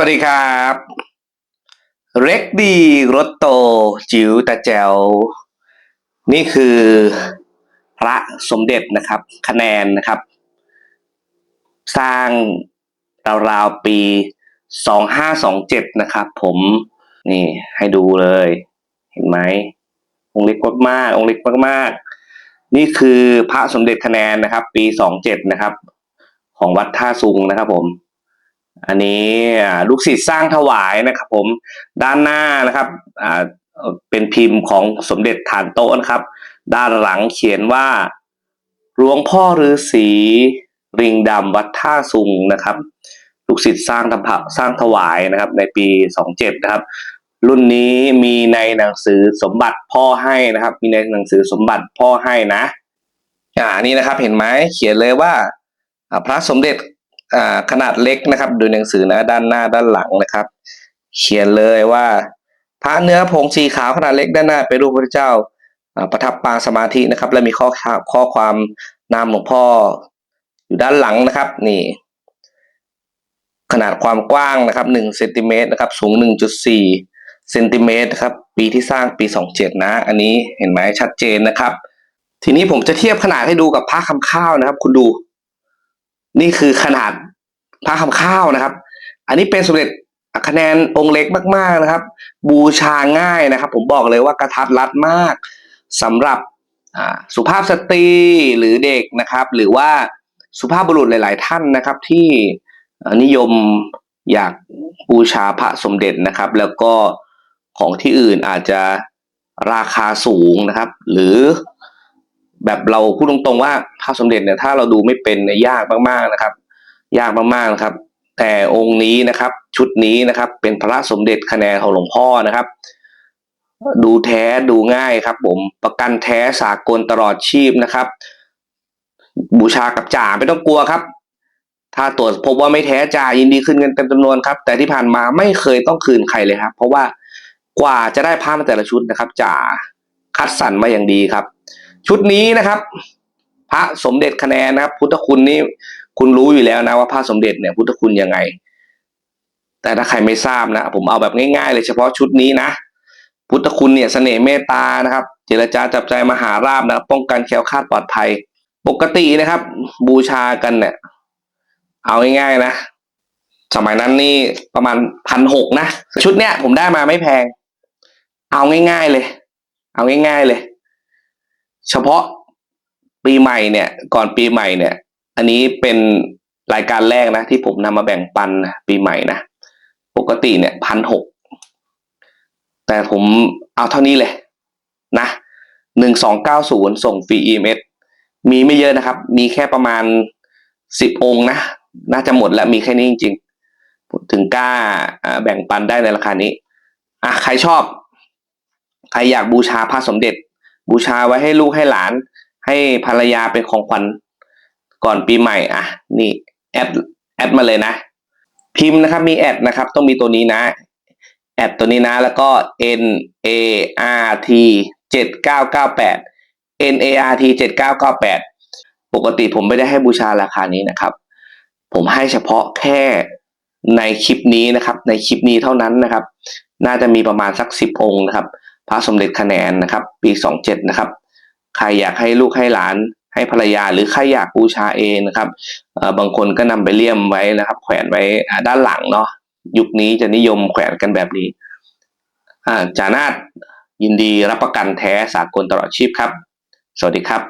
วัสดีครับ เร็กดีรถโต จิ๋วตาแจว นี่คือพระสมเด็จนะครับ คะแนนนะครับ สร้างราวๆปีสองห้าสองเจ็ดนะครับ ผมนี่ให้ดูเลย เห็นไหมองค์เล็กมากๆองค์เล็กมากๆ นี่คือพระสมเด็จคะแนนนะครับ ปีสองเจ็ดนะครับ ของวัดท่าซุงนะครับผม อันนี้ลูกศิษย์สร้างถวายนะครับผมด้านหน้านะครับเป็นพิมพ์ของสมเด็จฐานโต๊ะนะครับ ด้านหลังเขียนว่าหลวงพ่อฤาษีริงดำวัดท่าซุงนะครับ ลูกศิษย์สร้างทำพระสร้างถวายนะครับ ในปี 27 นะครับ รุ่นนี้มีในหนังสือสมบัติพ่อให้นะครับ มีในหนังสือสมบัติพ่อให้นะอ่านนี้นะครับเห็นไหมเขียนเลยว่าพระสมเด็จ ขนาดเล็กนะครับ ดูหนังสือนะด้านหน้าด้านหลังนะครับ เขียนเลยว่าพระเนื้อผงสีขาวขนาดเล็กด้านหน้าเป็นรูปพระเจ้าประทับปางสมาธินะครับ และมีข้อข้อความนามหลวงพ่ออยู่ด้านหลังนะครับ นี่ ขนาดความกว้างนะครับหนึ่งเซนติเมตรนะครับ สูงหนึ่งจุดสี่เซนติเมตรครับ ปีที่สร้างปีสองเจ็ดนะ อันนี้เห็นไหมชัดเจนนะครับ ทีนี้ผมจะเทียบขนาดให้ดูกับผ้าคำข้าวนะครับ คุณดู นี่คือขนาดผ้าคำข้าวนะครับ อันนี้เป็นสมเด็จคะแนนองค์เล็กมากๆนะครับ บูชาง่ายนะครับ ผมบอกเลยว่ากระทัดรัดมากสำหรับสุภาพสตรีหรือเด็กนะครับ หรือว่าสุภาพบุรุษหลาย ๆ ท่านนะครับ ที่นิยมอยากบูชาพระสมเด็จนะครับ แล้วก็ของที่อื่นอาจจะราคาสูงนะครับ หรือ แบบเราพูดตรงๆว่าพระสมเด็จเนี่ยถ้าเราดูไม่เป็นเนี่ยยากมากๆนะครับ ยากมากๆนะครับ แต่องค์นี้นะครับ ชุดนี้นะครับ เป็นพระสมเด็จคะแนนของหลวงพ่อนะครับ ดูแท้ดูง่ายครับ ผมประกันแท้สากลตลอดชีพนะครับ บูชากับจ่าไม่ต้องกลัวครับ ถ้าตรวจพบว่าไม่แท้จ่ายินดีคืนเงินเต็มจำนวนครับ แต่ที่ผ่านมาไม่เคยต้องคืนใครเลยครับ เพราะว่ากว่าจะได้ผ้ามาแต่ละชุดนะครับจ่าคัดสรรมาอย่างดีครับ ชุดนี้นะครับ พระสมเด็จคะแนนนะครับ พุทธคุณนี่คุณรู้อยู่แล้วนะว่าพระสมเด็จเนี่ยพุทธคุณยังไง แต่ถ้าใครไม่ทราบนะผมเอาแบบง่ายๆเลยเฉพาะชุดนี้นะพุทธคุณเนี่ยเสน่ห์เมตตานะครับ เจรจาจับใจมหาราบนะบป้องกันแคล้วคลาดปลอดภัย ปกตินะครับ บูชากันเนี่ยเอาง่ายๆนะ สมัยนั้นนี่ประมาณพันหกนะ ชุดเนี้ยผมได้มาไม่แพง เอาง่ายๆเลย เอาง่ายๆเลย เฉพาะปีใหม่เนี่ย ก่อนปีใหม่เนี่ย อันนี้เป็นรายการแรกนะ ที่ผมนำมาแบ่งปันนะปีใหม่นะ ปกติเนี่ยพันหกแต่ผมเอาเท่านี้เลยนะหนึ่งสองเก้าศูนย์ส่งฟรี EMS มีไม่เยอะนะครับ มีแค่ประมาณสิบองค์นะ น่าจะหมดแล้วมีแค่นี้จริงๆ ถึงกล้าอ่าแบ่งปันได้ในราคานี้อะใครชอบ ใครอยากบูชาพระสมเด็จ บูชาไว้ให้ลูกให้หลาน ให้ภรรยาเป็นของขวัญก่อนปีใหม่อะนี่แอดแอดมาเลยนะ พิมพ์นะครับมีแอดนะครับ ต้องมีตัวนี้นะแอดตัวนี้นะ แล้วก็ N A R T 7998 N A R T 7998 ปกติผมไม่ได้ให้บูชาราคานี้นะครับ ผมให้เฉพาะแค่ในคลิปนี้นะครับ ในคลิปนี้เท่านั้นนะครับ น่าจะมีประมาณสักสิบองค์นะครับ พระสมเด็จคะแนนนะครับ ปีสองเจ็ดนะครับ ใครอยากให้ลูกให้หลานให้ภรรยาหรือใครอยากบูชาเองนะครับบางคนก็นำไปเลี่ยมไว้นะครับ แขวนไว้ด้านหลังเนาะยุคนี้จะนิยมแขวนกันแบบนี้จานาตยินดีรับประกันแท้สากลตลอดชีพครับ สวัสดีครับ